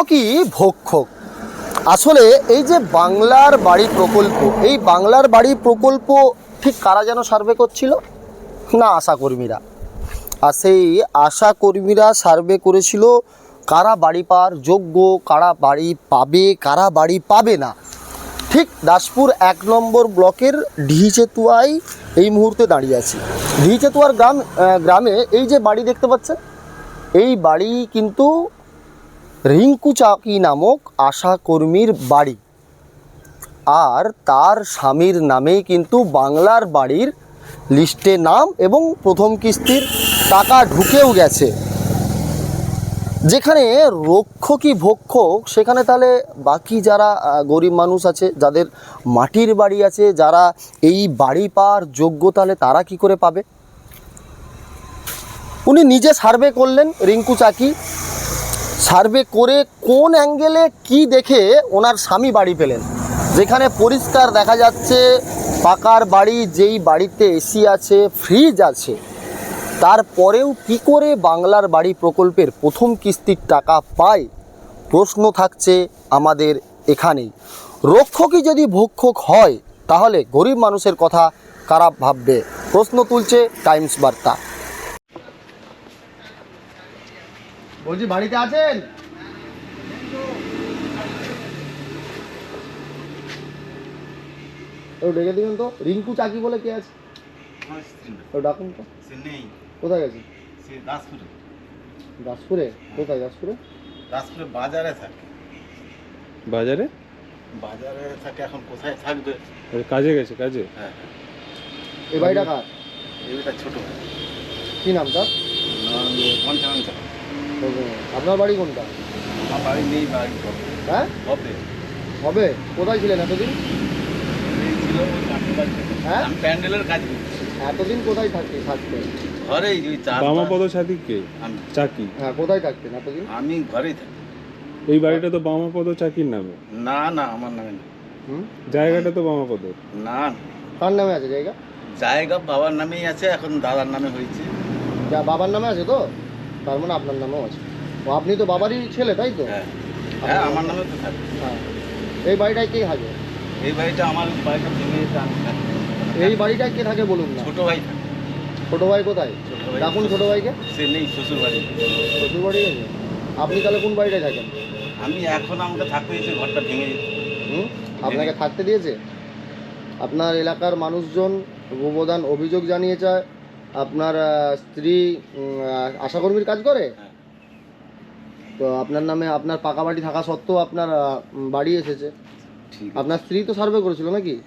রক্ষকই ভক্ষক আসলে এই যে বাংলার বাড়ি প্রকল্প, এই বাংলার বাড়ি প্রকল্প ঠিক কারা যেন সার্ভে করছিল? না আশাকর্মীরা আর সেই আশাকর্মীরা সার্ভে করেছিল কারা বাড়ি পাওয়ার যোগ্য, কারা বাড়ি পাবে, কারা বাড়ি পাবে না। ঠিক দাসপুর এক নম্বর ব্লকের ঢিচেতুয়ায় এই মুহূর্তে দাঁড়িয়ে আছি। ঢিচেতুয়ার গ্রাম গ্রামে এই যে বাড়ি দেখতে পাচ্ছেন, এই বাড়ি কিন্তু রিঙ্কু চাকি নামক আশা কর্মীর বাড়ি। আর তার স্বামীর নামেই কিন্তু বাংলার বাড়ির লিস্টে নাম এবং প্রথম কিস্তির টাকা ঢুকেও গেছে। যেখানে রক্ষকই ভক্ষক, সেখানে তাহলে বাকি যারা গরিব মানুষ আছে, যাদের মাটির বাড়ি আছে, যারা এই বাড়ি পাওয়ার যোগ্য, তাহলে তারা কি করে পাবে? উনি নিজে সার্ভে করলেন রিঙ্কু চাকি। সার্ভে করে কোন অ্যাঙ্গেলে কি দেখে ওনার স্বামী বাড়ি পেলেন? যেখানে পরিষ্কার দেখা যাচ্ছে, পাকার বাড়ি, যেই বাড়িতে এসি আছে, ফ্রিজ আছে। তারপরেও কি করে বাংলার বাড়ি প্রকল্পের প্রথম কিস্তির টাকা পায়? প্রশ্ন থাকছে আমাদের এখানেই। রক্ষকই যদি ভক্ষক হয়, তাহলে গরিব মানুষের কথা কারা ভাববে? প্রশ্ন তুলছে টাইমস বার্তা। বলছি বাড়িতে আছেন? ডেকে দিবেন তো। রিঙ্কু চাকি বলে কে আছে? ডাকুন তো। সে নেই। কোথায় গেছে? সে দাসপুরে। দাসপুরে? কোথায় দাসপুরে? দাসপুরে বাজারে থাকে। বাজারে? বাজারে থাকে এখন কোথায় থাকবে? ওই কাজে গেছে কাজে? হ্যাঁ। এই বাড়িটা কার? এইটা ছোট। কি নাম তার? পঞ্চানন আপনার বাড়ি কোনটা? আমার বাড়ি নেই বাড়ি। হ্যাঁ? হবে হবে কোথায় ছিলেন এতদিন। হ্যাঁ? আমি প্যান্ডেলের কাজ করি। এতদিন কোথায় থাকতে থাকতেন ঘরেই ওই চার বামাপদ সাথী কে? আমি। চাকি? হ্যাঁ কোথায় থাকতেন এতদিন? আমি ঘরেই থাকি। এই বাড়িটা তো বামাপদ চাকির নামে। না না আমার নামে জায়গাটা তো বামাপদ। না নামে আছে জায়গা? জায়গা বাবার নামেই আছে এখন দাদার নামে হয়েছে। যা বাবার নামে আছে তো? তার মানে আপনার নামও আছে। ও আপনি তো বাবারই ছেলে তাই তো? হ্যাঁ। হ্যাঁ আমার নামে তো থাকে। হ্যাঁ। এই বাড়িটায় কে থাকে? এই বাড়িটা আমার বাড়িটা ভেঙে এই বাড়িটায় কে থাকে বলুন না? ছোট ভাই থাকে। ছোট ভাই কোথায়? ডাকুন ছোট ভাইকে। সে নেই শ্বশুর বাড়ি শ্বশুর বাড়ি আছে। আপনি তাহলে কোন বাড়িটায় থাকেন? আমি এখন আমাকে থাকতে দিয়েছে ঘরটা ভেঙে হুম? আপনাকে থাকতে দিয়েছে? আপনার এলাকার মানুষজন গোবদান অভিযোগ জানিয়েছে আপনার স্ত্রী আশাকর্মীর কাজ করে? হ্যাঁ। তো আপনার নামে আপনার পাকা বাড়ি থাকা সত্ত্বেও আপনার বাড়ি এসেছে। ঠিক। আপনার স্ত্রী তো সার্ভে করেছিল নাকি?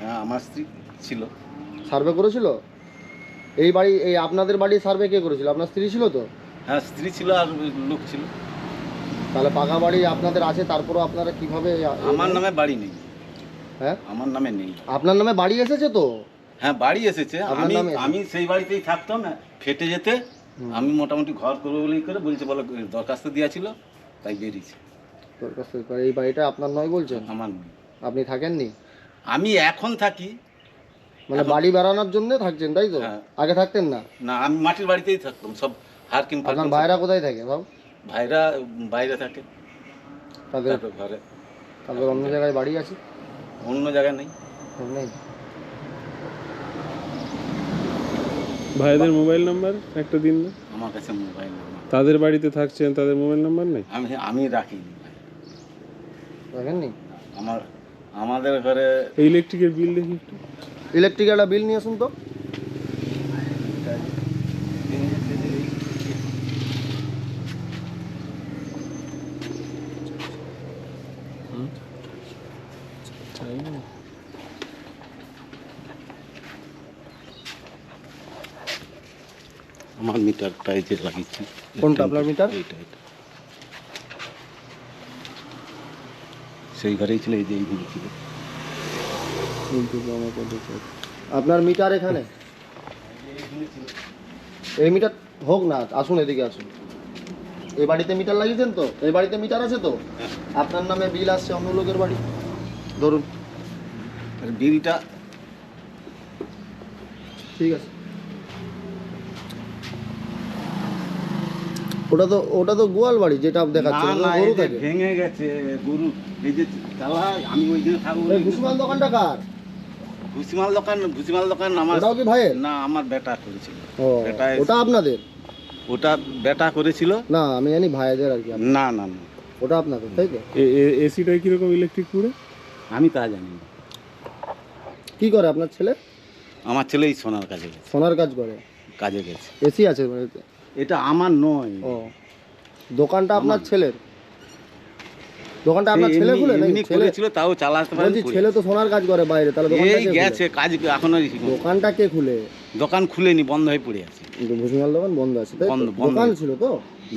হ্যাঁ আমার স্ত্রী ছিল। সার্ভে করেছিল? এই বাড়ি এই আপনাদের বাড়ি সার্ভে কে করেছিল? আপনার স্ত্রী ছিল তো? হ্যাঁ স্ত্রী ছিল আর লোক ছিল। তাহলে পাকা বাড়ি আপনাদের আছে তারপরও আপনারা কীভাবে আমার নামে বাড়ি নেই। হ্যাঁ? আমার নামে নেই। আপনার নামে বাড়ি এসেছে তো? হ্যাঁ বাড়ি এসেছে। আমি আমি সেই বাড়িতেই থাকতাম না ফেটে যেতে। আমি মোটামুটি ঘর করব বলেই করে বলছে বলো দরখাস্ত দিয়েছিল তাই বেরিয়েছে। কাছে এই বাড়িটা আপনার নয় বলছেন? আমার নেই। আপনি থাকেননি? আমি এখন থাকি। মানে বাড়ি বেড়ানোর জন্য থাকছেন তাই তো? হ্যাঁ। আগে থাকতেন না? না আমি মাটির বাড়িতেই থাকতাম সব হারকিন আপনার ভাইরা কোথায় থাকে বাবু? ভাইরা বাইরে থাকে। তাদের ঘরে। তাদের অন্য জায়গায় বাড়ি আছে? অন্য জায়গায় নেই। নেই? ভাইদের মোবাইল নাম্বার একটা দিন না আমার কাছে মোবাইল নাম্বার তাদের বাড়িতে থাকছেন তাদের মোবাইল নাম্বার নেই? আমি আমি রাখিনি রাখেননি? আমার আমাদের ঘরে ইলেকট্রিকের বিল দেখি একটু। ইলেকট্রিক বিল নিয়ে আসুন তো। আমার মিটারটা এই যে লাগিয়েছি। কোনটা আপনার মিটার? এইটা এইটা। সেই ঘরেই ছিল এই যে এইগুলো ছিল। আপনার মিটার এখানে? এই মিটার হোক না আসুন এদিকে আসুন। এই বাড়িতে মিটার লাগিয়েছেন তো? এই বাড়িতে মিটার আছে তো? আপনার নামে বিল আসছে অন্য লোকের বাড়ি। ধরুন। বিড়িটা ঠিক আছে। ওটা তো ওটা তো গোয়াল বাড়ি যেটা দেখাচ্ছে না না গরু এই যে থাকে। ভেঙে গেছে গরু এই যে চালা আমি ওইখানে থাকব এই ভুসিমাল দোকানটা কার? ভুসিমাল দোকান ভুসিমাল দোকান আমার ওটাও কি ভাইয়ের? না আমার বেটা করেছিল। ও এটা ওটা আপনাদের? ওটা বেটা করেছিল। না আমি জানি ভাইদের আর কি না না না। ওটা আপনাদের তাই তো? এসিটা কীরকম ইলেকট্রিক পুরো? আমি তা জানি না। কি করে আপনার ছেলে? আমার ছেলে এই সোনার কাজে গেছে। সোনার কাজ করে। কাজে গেছে। এসি আছে বাড়িতে এটা আমার নয়। ও। দোকানটা আপনার ছেলের? দোকানটা আপনার ছেলে খুলে নাকি? ছেলে করেছিল তাও চালাতে পারে বলছি ছেলে তো সোনার কাজ করে বাইরে তাহলে দোকানটা এই গেছে কাজ এখনও দোকানটা কে খুলে? দোকান খুলেনি বন্ধ হয়ে পড়ে আছে। কিন্তু ভুসিমাল দোকান বন্ধ আছে বন্ধ। দোকান ছিল তো?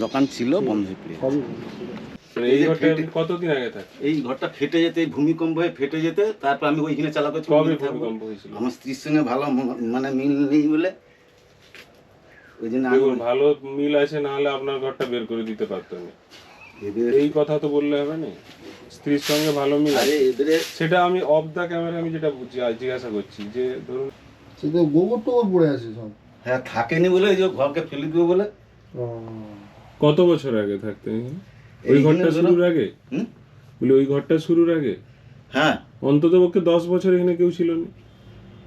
দোকান ছিল বন্ধ হয়ে পড়ে মানে এই ঘরটা কতদিন আগে থাকে? এই ঘরটা ফেটে যেতে ভূমিকম্প হয়ে ফেটে যেতে তারপর আমি ওইখানে চালা করছি কবে ওইখানে থাকব। ভূমিকম্প হয়েছিল? আমার স্ত্রীর সঙ্গে ভালো মানে মিল নেই বলে ওই জন্য দেখুন ভালো মিল আছে না হলে আপনার ঘরটা বের করে দিতে পারতো না। এদের- এই কথা তো বললে হবে না। স্ত্রীর সঙ্গে ভালো মিল আরে সেটা আমি অফ দা ক্যামেরা আমি যেটা বুঝছি জিজ্ঞাসা করছি যে ধরুন সে তো গোবর টোবর পড়ে আছে সব। হ্যাঁ থাকেনি বলে ওই যে ঘরকে ফেলে দেবো বলে। কত বছর আগে থাকতেন? ওই ঘরটা শুরুর আগে? হুম? বলি ওই ঘরটা শুরুর আগে? হ্যাঁ। অন্তত পক্ষে দশ বছর এখানে কেউ ছিল না।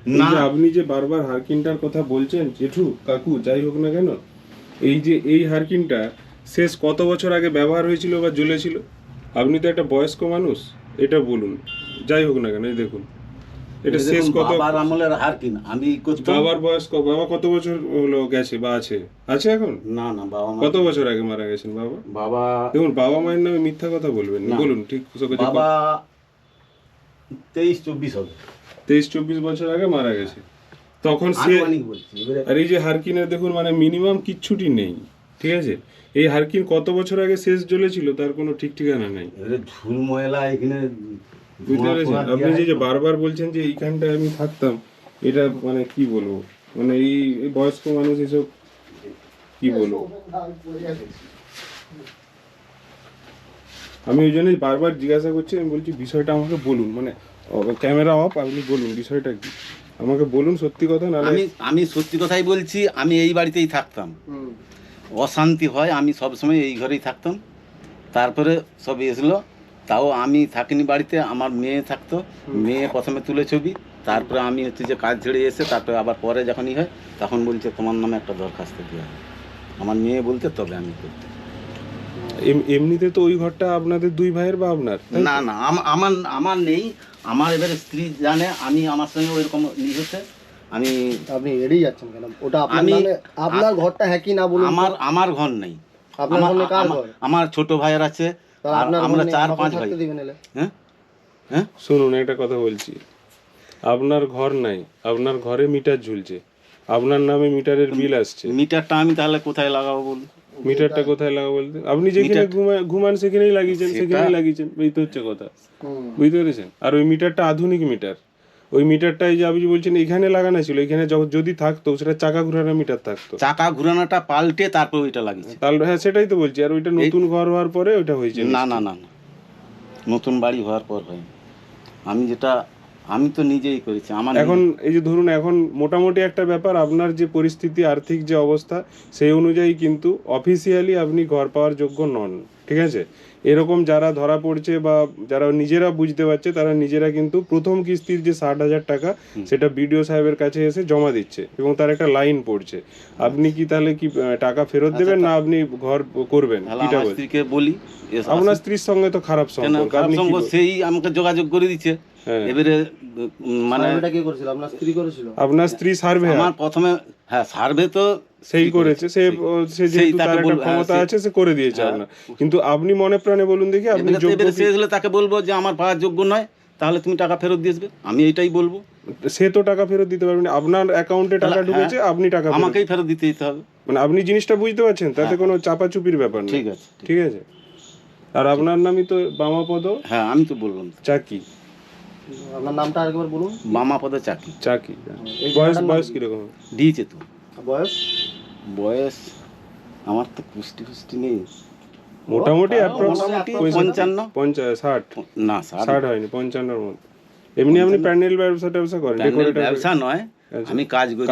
না। আপনি যে বারবার হারকিনটার কথা বলছেন জেঠু কাকু যাই হোক না কেন এই যে এই হারকিনটা শেষ কত বছর আগে ব্যবহার হয়েছিল বা জ্বলেছিল? আপনি তো একটা বয়স্ক মানুষ এটা বলুন। যাই হোক না কেন এই দেখুন। এটা শেষ কত বাবার আমলের আমি বাবার বয়স বাবা কত বছর হলো গেছে বা আছে? আছে এখন? না না বাবা কত বছর আগে মারা গেছেন বাবা? বাবা দেখুন বাবা মায়ের নামে মিথ্যা কথা বলবেন। বলুন ঠিক। বাবা তেইশ চব্বিশ হবে। তেইশ চব্বিশ বছর আগে মারা গেছে। তখন সে আর এই যে হারকিনের দেখুন মানে মিনিমাম কিচ্ছুটি নেই ঠিক আছে? এই হারকিন কত বছর আগে শেষ জ্বলেছিল তার কোনো ঠিক ঠিকানা নাই। ময়লা এখানে বুঝতে পেরেছেন? আপনি যে যে বারবার বলছেন যে এইখানটায় আমি থাকতাম এটা মানে কি বলব? মানে এই এই বয়স্ক মানুষ এসব কি বলব? আমি ওই জন্যই বারবার জিজ্ঞাসা করছি আমি বলছি বিষয়টা আমাকে বলুন। মানে ক্যামেরা অফ আপনি বলুন বিষয়টা কি? আমাকে বলুন সত্যি কথা না আমি আমি সত্যি কথাই বলছি আমি এই বাড়িতেই থাকতাম। অশান্তি হয় আমি সব সময় এই ঘরেই থাকতাম। তারপরে সব এসলো তাও আমি থাকিনি বাড়িতে আমার মেয়ে থাকতো মেয়ে প্রথমে তুলে ছবি তারপরে আমি হচ্ছে যে কাজ ছেড়ে এসে তারপরে আবার পরে যখনই হয় তখন বলছে তোমার নামে একটা দরখাস্ত দেওয়া আমার মেয়ে বলতে তবে আমি করতে এমনিতে তো ওই ঘরটা আপনাদের দুই ভাইয়ের বা আপনার না না আমার আমার নেই। আমার এবারে স্ত্রী জানে আমি আমার সঙ্গে ওইরকম নিয়েছে আমি আপনি এড়িয়ে যাচ্ছেন কেন? ওটা আপনার আমি- আপনার ঘরটা হ্যাঁ কি না বলুন আমার আমার ঘর নেই। আপনার আমার- কার ঘর? আমার ছোট ভাইয়ের আছে। আমরা চার পাঁচ ভাই। হ্যাঁ? হ্যাঁ? শুনুন একটা কথা বলছি। আপনার ঘর নাই আপনার ঘরে মিটার ঝুলছে। আপনার নামে মিটারের বিল আসছে। মিটারটা আমি তাহলে কোথায় লাগাবো বলুন? মিটারটা কোথায় লাগা বলতে? আপনি যেখানে ঘুমান সেখানেই লাগিয়েছেন সেখানেই লাগিয়েছেন। এই তো হচ্ছে কথা। বুঝতে পেরেছেন? আর ওই মিটারটা আধুনিক মিটার। ওই মিটারটা এই যে আপনি বলছেন এখানে লাগানো ছিল। এখানে যদি থাকতো সেটা চাকা ঘুরানো মিটার থাকতো। চাকা ঘুরানোটা পাল্টে তারপর ওইটা লাগিয়েছে। তাহলে হ্যাঁ সেটাই তো বলছি। আর ওইটা নতুন ঘর হওয়ার পরে ওইটা হয়েছে। না না না না। নতুন বাড়ি হওয়ার পর হয় আমি যেটা আমি তো নিজেই করেছি আমার এখন এই যে ধরুন এখন মোটামুটি একটা ব্যাপার আপনার যে পরিস্থিতি আর্থিক যে অবস্থা সেই অনুযায়ী কিন্তু অফিসিয়ালি আপনি ঘর পাওয়ার যোগ্য নন ঠিক আছে? এরকম যারা ধরা পড়ছে বা যারা নিজেরা বুঝতে পারছে তারা নিজেরা কিন্তু প্রথম কিস্তির যে ষাট হাজার টাকা সেটা বিডিও সাহেবের কাছে এসে জমা দিচ্ছে এবং তার একটা লাইন পড়ছে। আপনি কি তাহলে কি টাকা ফেরত দেবেন না আপনি ঘর করবেন? স্ত্রীকে বলি আপনার স্ত্রীর সঙ্গে তো খারাপ সম্পর্ক সেই আমাকে যোগাযোগ করে দিচ্ছে। এবারে মানে সার্ভেটা কে করেছিল? আপনার স্ত্রী করেছিল? আপনার স্ত্রী সার্ভে আমার প্রথমে হ্যাঁ সার্ভে তো সেই করেছে সে সে যেহেতু তার একটা হ্যাঁ, ক্ষমতা আছে সে করে দিয়েছে আপনার। কিন্তু আপনি মনে প্রাণে বলুন দেখি আপনি যোগ্য হলে তাকে বলব যে আমার পাওয়ার যোগ্য নয় তাহলে তুমি টাকা ফেরত দিয়ে আসবে। আমি এটাই বলব। সে তো টাকা ফেরত দিতে পারবেন না। আপনার অ্যাকাউন্টে টাকা ঢুকেছে আপনি টাকা আমাকেই ফেরত দিতে দিতে হবে। মানে আপনি জিনিসটা বুঝতে পারছেন তাতে কোনো চাপাচুপির ব্যাপার নেই। ঠিক আছে। ঠিক আছে? আর আপনার নামই তো বামাপদ হ্যাঁ আমি তো বললাম। চাকি। আপনার নামটা আরেকবার বলুন। চাকরি চাকি। বয়স বয়স কীরকম? দিয়েছে তো। বয়স? বয়স আমার তো কুষ্টি ফুষ্টি নেই। মোটামুটি মোটামুটি পঞ্চান্ন। পঞ্চাশ ষাট। না ষাট। হয়নি পঞ্চান্নর মধ্যে এমনি আপনি প্যান্ডেল ব্যবসা ট্যাবসা করেন ব্যবসা নয় আচ্ছা। আমি কাজ করি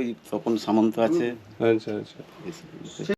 ওই তপন সামন্ত আছে। আচ্ছা আচ্ছা।